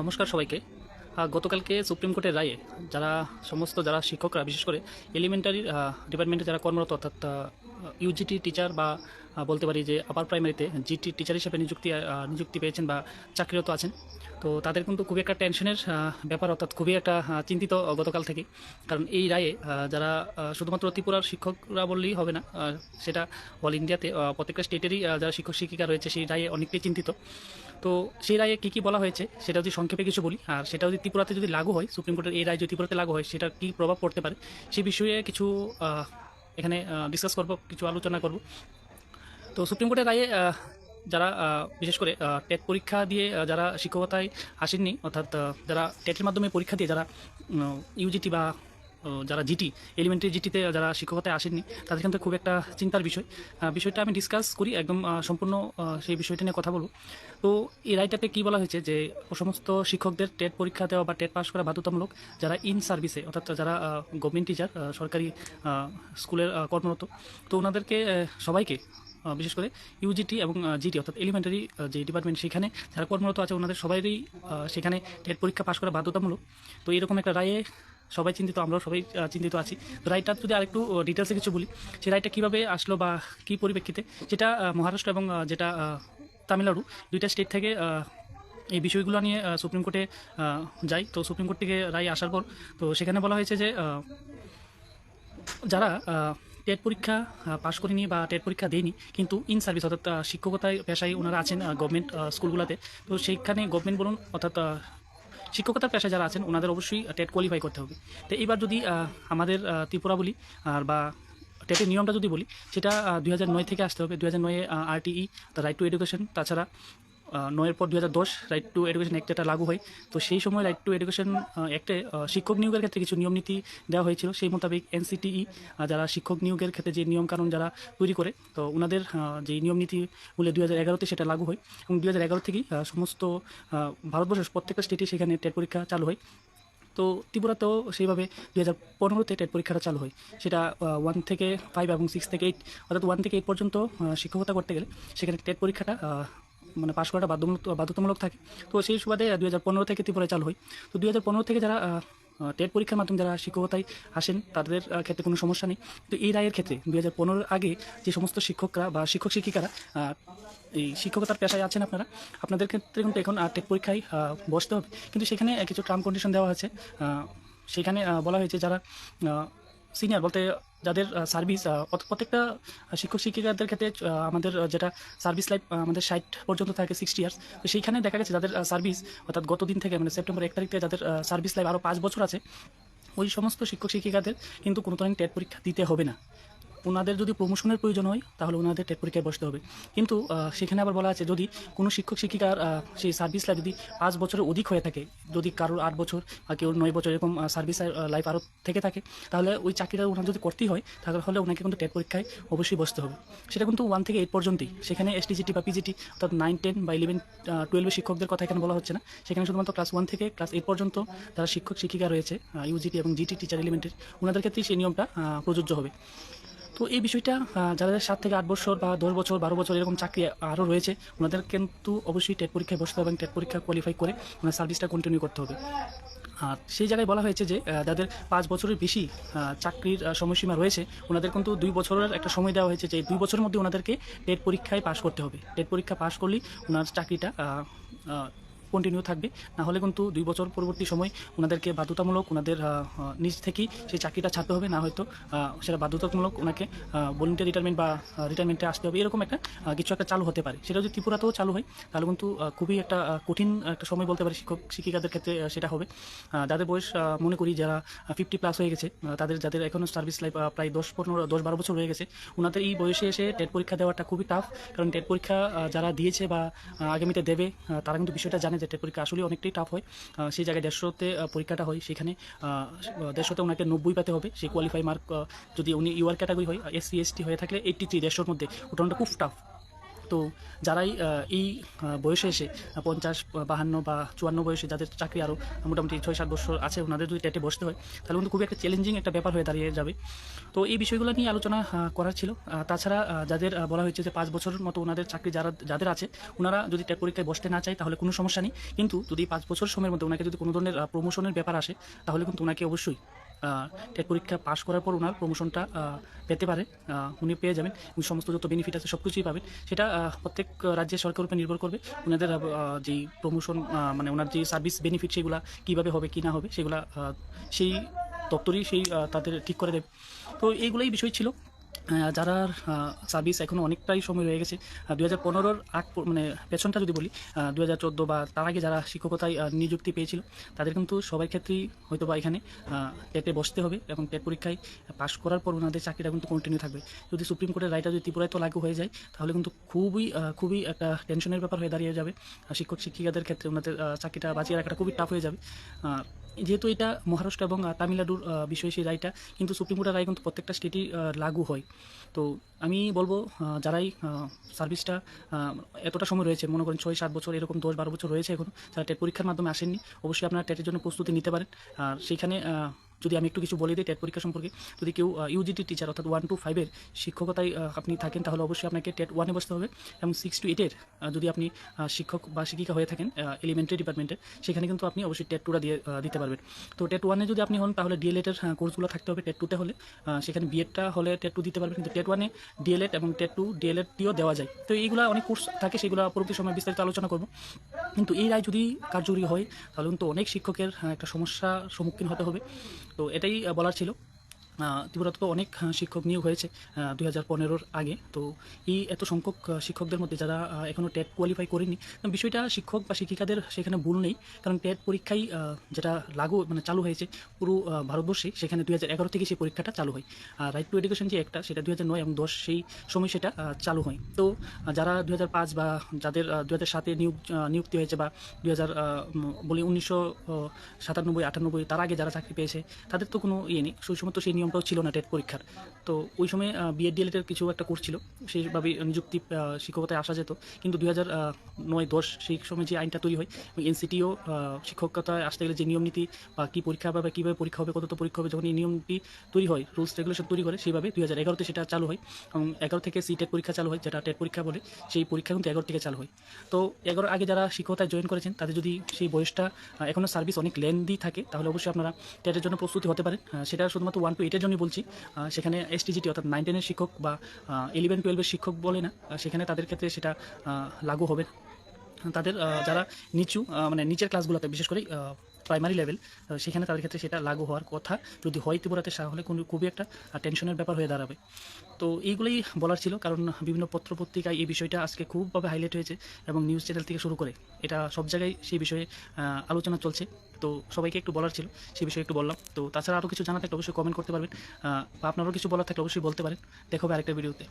নমস্কার সবাইকে। গতকালকে সুপ্রিম কোর্টের রায়ে যারা, সমস্ত যারা শিক্ষকরা, বিশেষ করে এলিমেন্টারি ডিপার্টমেন্টে যারা কর্মরত, অর্থাৎ ইউজিটি টিচার বা বলতে পারি যে আপার প্রাইমারিতে জিটি টিচার হিসেবে নিযুক্তি নিযুক্তি পেয়েছেন বা চাকরিরত আছেন। তো তাদের কিন্তু খুবই একটা টেনশনের ব্যাপার, অর্থাৎ খুবই একটা চিন্তিত গতকাল থেকে কারণ এই রায়ে যারা শুধুমাত্র ত্রিপুরার শিক্ষকরা বললেই হবে না সেটা অল ইন্ডিয়াতে প্রত্যেকটা স্টেটেরই যারা শিক্ষক শিক্ষিকা রয়েছে সেই রায়ে অনেকটাই চিন্তিত। তো সেই রায়ে কী কী বলা হয়েছে সেটা যদি সংক্ষেপে কিছু বলি, আর সেটা যদি ত্রিপুরাতে যদি লাগু হয়, সুপ্রিম কোর্টের এই রায় যদি ত্রিপুরাতে লাগু হয় সেটা কী প্রভাব পড়তে পারে, সে বিষয়ে কিছু এখানে ডিসকাস করব, কিছু আলোচনা করব। তো সুপ্রিম কোর্টের রায়ে যারা বিশেষ করে টেট পরীক্ষা দিয়ে যারা শিক্ষকতায় আসেননি, অর্থাৎ যারা টেটের মাধ্যমে পরীক্ষা দিয়ে, যারা ইউজিটি বা যারা জিটি এলিমেন্টারি জিটিতে যারা শিক্ষকতায় আসেননি, তাদের কিন্তু খুব একটা চিন্তার বিষয়। বিষয়টা আমি ডিসকাস করি, একদম সম্পূর্ণ সেই বিষয়টা নিয়ে কথা বলব। তো এই রায়টাতে কী বলা হয়েছে যে সমস্ত শিক্ষকদের টেট পরীক্ষা দেওয়া বা টেট পাস করা বাধ্যতামূলক যারা ইন সার্ভিসে অর্থাৎ যারা গভর্নমেন্ট টিচার সরকারি স্কুলের কর্মরত, তো ওনাদেরকে সবাইকে বিশেষ করে ইউজিটি এবং জিটি অর্থাৎ এলিমেন্টারি যে ডিপার্টমেন্ট সেখানে যারা কর্মরত আছে, ওনাদের সবাইরই সেখানে টেট পরীক্ষা পাশ করা বাধ্যতামূলক। তো এরকম একটা রায়ে সবাই চিন্তিত, আমরাও সবাই চিন্তিত আছি। রায়টা যদি আরেকটু ডিটেলসে কিছু বলি সেই রায়টা কীভাবে আসলো বা কী পরিপ্রেক্ষিতে? যেটা মহারাষ্ট্র এবং যেটা তামিলনাড়ু, দুইটা স্টেট থেকে এই বিষয়গুলো নিয়ে সুপ্রিম কোর্টে যাই। তো সুপ্রিম কোর্ট থেকে রায় আসার পর, তো সেখানে বলা হয়েছে যে যারা টেট পরীক্ষা পাশ করিনি বা টেট পরীক্ষা দেয়নি, কিন্তু ইন সার্ভিস অর্থাৎ শিক্ষকতায় পেশায় ওনারা আছেন গভর্নমেন্ট স্কুলগুলোতে তো সেইখানে গভর্নমেন্ট বলুন, অর্থাৎ শিক্ষকতার পেশায় যারা আছেন, ওনাদের অবশ্যই টেট কোয়ালিফাই করতে হবে। তো এইবার যদি আমাদের ত্রিপুরা বলি, আর বা টেটের নিয়মটা যদি বলি, সেটা দুই হাজার নয় থেকে আসতে হবে। দুই হাজার নয়ে RTE the right to education তাছাড়া নয়ের পর দু হাজার দশ রাইট টু এডুকেশন অ্যাক্ট এটা লাগু হয়। তো সেই সময় রাইট টু এডুকেশন অ্যাক্টে শিক্ষক নিয়োগের ক্ষেত্রে কিছু নিয়ম নীতি দেওয়া হয়েছিল। সেই মোতাবেক এনসিটিই যারা শিক্ষক নিয়োগের ক্ষেত্রে যে নিয়ম নিয়মকানুন যারা তৈরি করে, তো ওনাদের যে নিয়ম নীতিগুলো দু হাজার এগারোতে সেটা লাগু হয় এবং দু হাজার এগারো সমস্ত ভারতবর্ষের প্রত্যেকটা স্টেটে সেখানে টেট পরীক্ষা চালু হয়। তো ত্রিপুরাতেও সেইভাবে দু হাজার পনেরোতে টেট পরীক্ষাটা চালু হয়। সেটা ওয়ান থেকে ফাইভ এবং সিক্স থেকে এইট অর্থাৎ ওয়ান থেকে এইট পর্যন্ত শিক্ষকতা করতে গেলে সেখানে টেট পরীক্ষাটা মানে পাশ করাটা বাধ্যমূলক বাধ্যতামূলক থাকে। তো সেই সুবাদে দুই হাজার পনেরো থেকে ত্রিপুরায় চালু হয়। তো দুই হাজার পনেরো থেকে যারা টেট পরীক্ষার মাধ্যমে যারা শিক্ষকতায় আসেন, তাদের ক্ষেত্রে কোনো সমস্যা নেই। তো এই রায়ের ক্ষেত্রে দুই হাজার আগে যে সমস্ত শিক্ষকরা বা শিক্ষক শিক্ষিকারা এই শিক্ষকতার পেশায় আছেন আপনারা, আপনাদের ক্ষেত্রে কিন্তু এখন টেট পরীক্ষায় বসতে হবে। কিন্তু সেখানে কিছু টার্ম কন্ডিশন দেওয়া আছে। সেখানে বলা হয়েছে যারা সিনিয়র বলতে যাদের সার্ভিস প্রত্যেকটা শিক্ষক শিক্ষিকাদের ক্ষেত্রে আমাদের যেটা সার্ভিস লাইফ আমাদের ষাট পর্যন্ত থাকে সিক্সটি ইয়ার্স তো সেইখানে দেখা গেছে যাদের সার্ভিস অর্থাৎ গত দিন থেকে মানে সেপ্টেম্বর এক তারিখ থেকে যাদের সার্ভিস লাইফ আরও পাঁচ বছর আছে, ওই সমস্ত শিক্ষক শিক্ষিকাদের কিন্তু কোনো ধরনের টেট পরীক্ষা দিতে হবে না। ওনাদের যদি প্রমোশনের প্রয়োজন হয়, তাহলে ওনাদের টেট পরীক্ষায় বসতে হবে। কিন্তু সেখানে আবার বলা আছে, যদি কোনো শিক্ষক, শিক্ষিকার সেই সার্ভিস লাইফ যদি পাঁচ বছরের অধিক হয়ে থাকে, যদি কারোর আট বছর বা কেউ নয় বছর এরকম সার্ভিস লাইফ আরও থেকে থাকে, তাহলে ওই চাকরিটা ওনার যদি করতেই হয়, তাহলে ওনাকে কিন্তু টেট পরীক্ষায় অবশ্যই বসতে হবে। সেটা কিন্তু ওয়ান থেকে এইট পর্যন্তই। সেখানে এস এসটিজিটি বা পিজিটি অর্থাৎ নাইন টেন বা ইলেভেন টুয়েলভের শিক্ষকদের কথা এখানে বলা হচ্ছে না। সেখানে শুধুমাত্র ক্লাস ওয়ান থেকে ক্লাস এইট পর্যন্ত যারা শিক্ষক, শিক্ষিকা রয়েছে ইউজিটি এবং জিটি টিচার এলিমেন্টের ওনাদের ক্ষেত্রেই সেই নিয়মটা প্রযোজ্য হবে। তো এই বিষয়টা যাদের সাত থেকে আট বছর বা দশ বছর, বারো বছর এরকম চাকরি আরও রয়েছে, ওনাদের কিন্তু অবশ্যই টেট পরীক্ষায় বসতে হবে এবং টেট পরীক্ষা কোয়ালিফাই করে ওনার সার্ভিসটা কন্টিনিউ করতে হবে। আর সেই জায়গায় বলা হয়েছে যে যাদের পাঁচ বছরের বেশি চাকরির সময়সীমা রয়েছে, ওনাদের কিন্তু দুই বছরের একটা সময় দেওয়া হয়েছে যে দুই বছরের মধ্যে ওনাদেরকে টেট পরীক্ষায় পাশ করতে হবে। টেট পরীক্ষা পাশ করলেই ওনার চাকরিটা কন্টিনিউ থাকবে। না হলে কিন্তু দুই বছর পরবর্তী সময় ওনাদেরকে বাধ্যতামূলক ওনাদের নিজ থেকেই সেই চাকরিটা ছাড়তে হবে। না হয়তো সেটা বাধ্যতামূলক ওনাকে ভলেন্টিয়ার রিটায়ারমেন্ট বা রিটায়ারমেন্টে আসতে হবে। এরকম একটা কিছু একটা চালু হতে পারে। সেটা যদি ত্রিপুরাতেও চালু হয়, তাহলে কিন্তু খুবই একটা কঠিন একটা সময় বলতে পারি শিক্ষক, শিক্ষিকাদের ক্ষেত্রে সেটা হবে। যাদের বয়স মনে করি যারা ফিফটি প্লাস হয়ে গেছে তাদের, যাদের এখনও সার্ভিস লাইফ প্রায় দশ পনেরো, দশ বারো বছর হয়ে গেছে, ওনাদের এই বয়সে এসে টেট পরীক্ষা দেওয়াটা খুবই টাফ কারণ টেট পরীক্ষা যারা দিয়েছে বা আগামীতে দেবে তারা কিন্তু বিষয়টা জানে যে টেট পরীক্ষা আসলে অনেকটাই টাফ হয়। সেই জায়গায় দেড়শোতে পরীক্ষাটা হয়। সেখানে দেড়শোতে ওনাকে নব্বই পেতে হবে। সেই কোয়ালিফাই মার্ক যদি উনি ইউআর ক্যাটাগরি হয় এস এসসি এসটি হয়ে থাকলে এইটটি থ্রি দেড়শোর মধ্যে। ওটা খুব টাফ তো যারাই এই বয়সে এসে পঞ্চাশ, বাহান্ন বা চুয়ান্ন বয়সে যাদের চাকরি আরও মোটামুটি ছয়, সাত বছর আছে, ওনাদের যদি টেটে বসতে হয়, তাহলে কিন্তু খুবই একটা চ্যালেঞ্জিং একটা ব্যাপার হয়ে দাঁড়িয়ে যাবে। তো এই বিষয়গুলো নিয়ে আলোচনা করার ছিল। তাছাড়া যাদের বলা হয়েছে যে পাঁচ বছরের মতো ওনাদের চাকরি যারা, যাদের আছে, ওনারা যদি টেট পরীক্ষায় বসতে না চায়, তাহলে কোনো সমস্যা নেই। কিন্তু যদি পাঁচ বছর সময়ের মধ্যে ওনাকে যদি কোনো ধরনের প্রমোশনের ব্যাপার আসে, তাহলে কিন্তু ওনাকে অবশ্যই টেট পরীক্ষা পাশ করার পর ওনার প্রমোশনটা পেতে পারে। উনি পেয়ে যাবেন। উনি সমস্ত যত বেনিফিট আছে সব কিছুই পাবেন। সেটা প্রত্যেক রাজ্যের সরকারের উপর নির্ভর করবে। ওনাদের যে প্রমোশন মানে ওনার যে সার্ভিস বেনিফিট সেগুলো কীভাবে হবে, কি না হবে, সেগুলো সেই দপ্তরই সেই তাদের ঠিক করে দেবে। তো এইগুলোই বিষয় ছিল। যারা সার্ভিস এখনও অনেকটাই সময় রয়ে গেছে দু হাজার পনেরোর আগ মানে পেছনটা যদি বলি দু হাজার চোদ্দ বা তার আগে যারা শিক্ষকতায় নিযুক্তি পেয়েছিল, তাদের কিন্তু সবার ক্ষেত্রেই হয়তো বা এখানে টেটে বসতে হবে এবং টেট পরীক্ষায় পাশ করার পর ওনাদের চাকরিটা কিন্তু কন্টিনিউ থাকবে। যদি সুপ্রিম কোর্টের রায়টা যদি ত্রিপুরায় তো লাগু হয়ে যায়, তাহলে কিন্তু খুবই খুবই একটা টেনশনের ব্যাপার হয়ে দাঁড়িয়ে যাবে। শিক্ষক, শিক্ষিকাদের ক্ষেত্রে ওনাদের চাকরিটা বাঁচিয়ে রাখাটা খুবই টাফ হয়ে যাবে। যেহেতু এটা মহারাষ্ট্র এবং তামিলনাড়ুর বিষয়ে সেই রায়টা, কিন্তু সুপ্রিম কোর্টের রায় কিন্তু প্রত্যেকটা স্টেটই লাগু হয়। তো আমি বলব যারাই সার্ভিসটা এতটা সময় রয়েছে, মনে করেন ছয়, সাত বছর, এরকম দশ, বারো বছর রয়েছে এখন যারা টেট পরীক্ষার মাধ্যমে আসেননি, অবশ্যই আপনারা টেটের জন্য প্রস্তুতি নিতে পারেন। আর সেইখানে যদি আমি একটু কিছু বলে দিই টেট পরীক্ষা সম্পর্কে, যদি কেউ ইউজিটি টিচার অর্থাৎ ওয়ান টু ফাইভের শিক্ষকতায় আপনি থাকেন, তাহলে অবশ্যই আপনাকে টেট ওয়ানে বসতে হবে এবং সিক্স টু এইটের যদি আপনি শিক্ষক বা শিক্ষিকা হয়ে থাকেন এলিমেন্টারি ডিপার্টমেন্টের সেখানে কিন্তু আপনি অবশ্যই টেট টুটা দিয়ে দিতে পারবেন। তো টেট ওয়ানে যদি আপনি হন, তাহলে ডিএলএডের কোর্সগুলো থাকতে হবে টেট টুতে হলে। সেখানে বিএডটা হলে টেট টু দিতে পারবেন, কিন্তু টেট ওয়ানে ডিএলএড এবং টেট টু ডিএলএড দিয়েও দেওয়া যায়। তো এইগুলো অনেক কোর্স থাকে, সেগুলো পরবর্তী সময় বিস্তারিত আলোচনা করব। কিন্তু এই রায় যদি কার্যকরী হয়, তাহলে কিন্তু অনেক শিক্ষকের একটা সমস্যার সম্মুখীন হতে হবে। তো এটাই বলার ছিল। ত্রিপুরাতে তো অনেক শিক্ষক নিয়োগ হয়েছে দুই হাজার পনেরোর আগে। তো এই এত সংখ্যক শিক্ষকদের মধ্যে যারা এখনও টেট কোয়ালিফাই করেনি বিষয়টা শিক্ষক বা শিক্ষিকাদের সেখানে ভুল নেই, কারণ টেট পরীক্ষাই যেটা লাগু মানে চালু হয়েছে পুরো ভারতবর্ষে, সেখানে দুই হাজার এগারো থেকে সেই পরীক্ষাটা চালু হয়। আর রাইট টু এডুকেশন যে একটা, সেটা দুই হাজার নয় এবং দশ, সেই সময় সেটা চালু হয়। তো যারা দুই হাজার পাঁচ বা যাদের দুই হাজার সাতে নিয়োগ নিযুক্তি হয়েছে বা দুই হাজার বলি উনিশশো সাতানব্বই, আটানব্বই, তার আগে যারা চাকরি পেয়েছে, তাদের তো কোনো ইয়ে নেই। সেই সময় তো সেই নিয়মটাও ছিল না টেট পরীক্ষার। তো ওই সময় বিএড ডিএলএডের কিছু একটা কোর্স ছিল, সেইভাবে নিযুক্তি শিক্ষকতায় আসা যেত। কিন্তু দুই হাজার নয় দশ সেই সময় যে আইনটা তৈরি হয় এনসিটিও শিক্ষকতায় আসতে গেলে যে নিয়ম নীতি বা কী পরীক্ষা হবে কীভাবে পরীক্ষা হবে, কত পরীক্ষা হবে, যখন এই নিয়মটি তৈরি হয় রুলস রেগুলেশন তৈরি করে, সেইভাবে দুই হাজার এগারোতে সেটা চালু হয়। এবং এগারো থেকে সি টেট পরীক্ষা চালু হয়, যেটা টেট পরীক্ষা বলে, সেই পরীক্ষা কিন্তু এগারো থেকে চালু হয়। তো এগারো আগে যারা শিক্ষকতায় জয়েন করেছেন, তাদের যদি সেই বয়সটা এখনও সার্ভিস অনেক লেন্দি থাকে, তাহলে অবশ্যই আপনারা টেটের জন্য প্রস্তুতি হতে পারেন। সেটা শুধুমাত্র ওয়ান টু এইটের জন্যই বলছি সেখানে এসটিজিটি অর্থাৎ নাইন টেনের শিক্ষক বা ইলেভেন টুয়েলভের শিক্ষক বলে না সেখানে তাদের ক্ষেত্রে সেটা লাগু হবে। তাদের যারা নিচু মানে নিচের ক্লাসগুলোতে বিশেষ করে প্রাইমারি লেভেল সেখানে তাদের ক্ষেত্রে সেটা লাগু হওয়ার কথা। যদি হয় ত্রিপুরাতে, তাহলে কোনো খুবই একটা টেনশনের ব্যাপার হয়ে দাঁড়াবে। তো এইগুলোই বলার ছিল, কারণ বিভিন্ন পত্রপত্রিকায় এই বিষয়টা আজকে খুবভাবে হাইলাইট হয়েছে এবং নিউজ চ্যানেল থেকে শুরু করে এটা সব জায়গায় সেই বিষয়ে আলোচনা চলছে। তো সবাইকে একটু বলার ছিল, সেই বিষয়ে একটু বললাম। তো তাছাড়া আরও কিছু জানা থাকলে অবশ্যই কমেন্ট করতে পারবেন। বা আপনারও কিছু বলার থাকলে অবশ্যই বলতে পারেন। দেখো আরেকটা ভিডিওতে